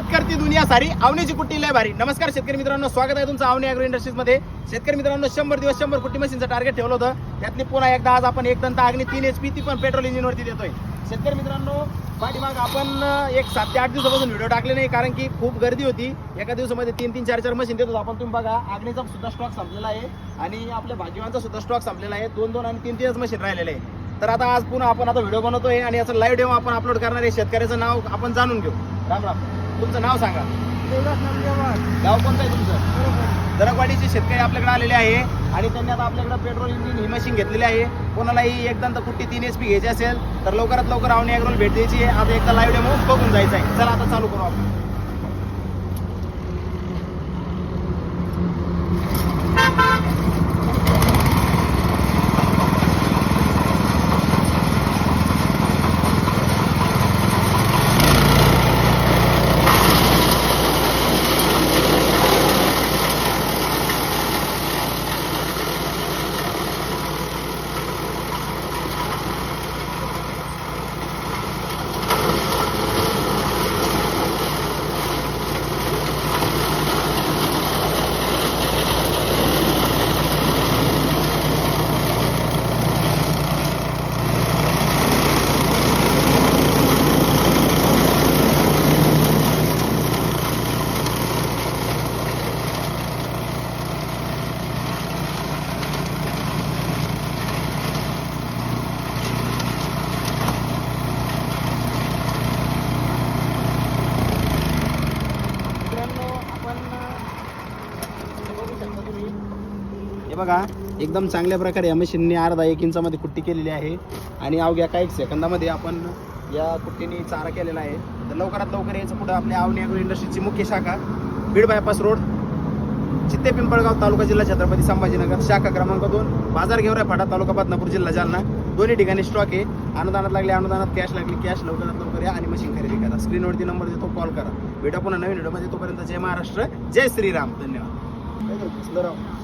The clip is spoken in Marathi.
बात करते दुनिया सारी. आवण्याची कुट्टी लय भारी. नमस्कार शेतकरी मित्रांनो स्वागत आहे तुमचं आवणी अॅग्रो इंडस्ट्रीजमध्ये शेतकरी मित्रांनो शंभर दिवस शंभर कुट्टी मशीनचं टार्गेट ठेवलं होतं. त्यातली पुन्हा एकदा आज आपण एक दंत अग्नी तीन एच पी ती पण पेट्रोल इंजिनवरती देतोय. शेतकरी मित्रांनो पाठीमाग आपण एक सात ते आठ दिवसापासून व्हिडिओ टाकले नाही कारण की खूप गर्दी होती. एका दिवसामध्ये तीन तीन चार चार मशीन देतो आपण तुम्ही बघा आग्नीचा सुद्धा स्टॉक संपलेला आहे आणि आपल्या भाजीवांचा सुद्धा स्टॉक संपलेला आहे. दोन दोन आणि तीन तीनच मशीन राहिलेले आहे तर आता आज पुन्हा आपण आता व्हिडिओ बनवतोय आणि याचा लाईव्ह डेमो आपण अपलोड करणार आहे. शेतकऱ्याचं नाव आपण जाणून घेऊ. राम राम. तुमचं नाव सांगा. गाव कोणतं आहे तुमचं? दरकवाडीचे शेतकरी आपल्याकडे आलेले आहे आणि त्यांनी आता आपल्याकडे पेट्रोल इंजिन ही मशीन घेतलेली आहे. कोणालाही एकदम तर कुठली तीन एच पी घ्यायची असेल तर लवकरात लवकर आवणी अॅग्रोल भेट द्यायची आहे. आता एकदा लाईव्ह डेमो बघून जायचं आहे. चला आता चालू करू आपण मित्रांनो आपण इथे बघू शकता तुम्ही हे बघा एकदम चांगल्या प्रकारे या मशीनने अर्धा एक इंचामध्ये कुट्टी केलेली आहे. आणि अवघ्या काही सेकंदामध्ये आपण या कुट्टीने चारा केलेला आहे. तर लवकरात लवकर यायचं पुढं आपल्या आवनी अॅग्रो इंडस्ट्रीची मुख्य शाखा बीड बायपास रोड चित्ते पिंपळगाव तालुका जिल्हा छत्रपती संभाजीनगर शाखा क्रमांक दोन बाजार घेवराय फाटा तालुका बदनापूर जिल्हा जालना. दोन्ही ठिकाणी स्टॉक आहे. अनुदानात लागले अनुदानात कॅश लागली कॅश लवकरात लवकर या आणि मशीन खरेदी करा. स्क्रीनवरती नंबर देतो कॉल करा. भेटा पुन्हा नवीन व्हिडिओमध्ये तोपर्यंत जय महाराष्ट्र जय श्रीराम. धन्यवाद.